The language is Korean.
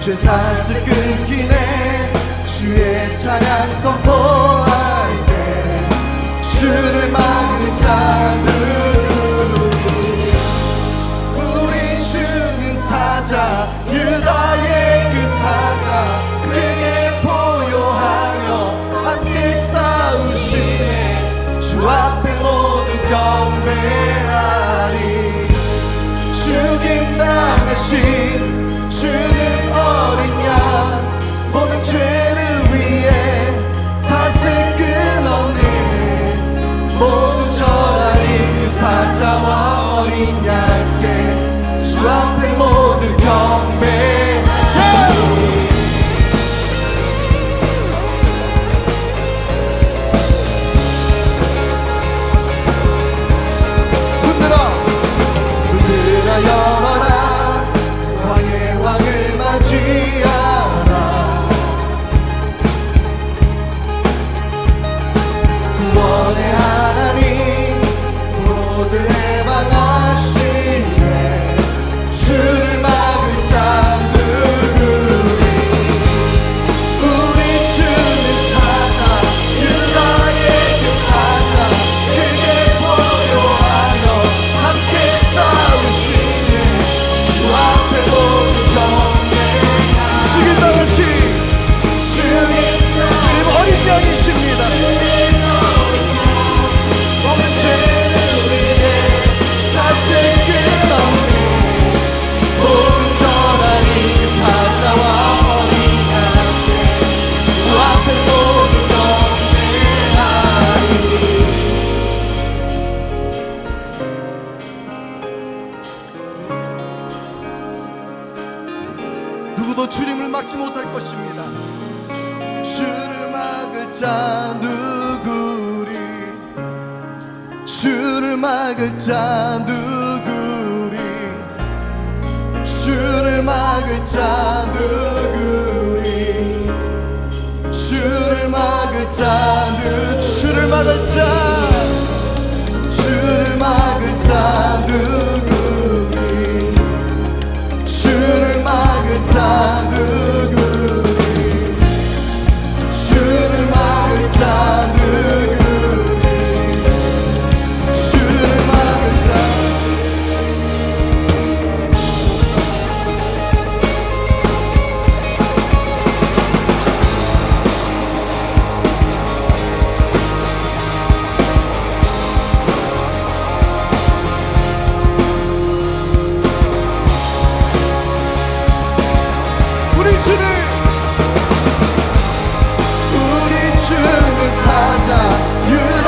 죄사슬 끊기네. 주의 찬양 선포할 때 주를 막을 자는 우리 주는 그 사자 유다의 그 사자 그게 포효하며 함께 싸우시네. 주 앞에 모두 경배하리. 죽임 당하신 주 누구도 주님을 막지 못할 것입니다. 주를 막을 자 누구리? 주를 막을 자 누구리? 주를 막을 자 누구리? 주를 막을 자 누 주를 막을 자 time. You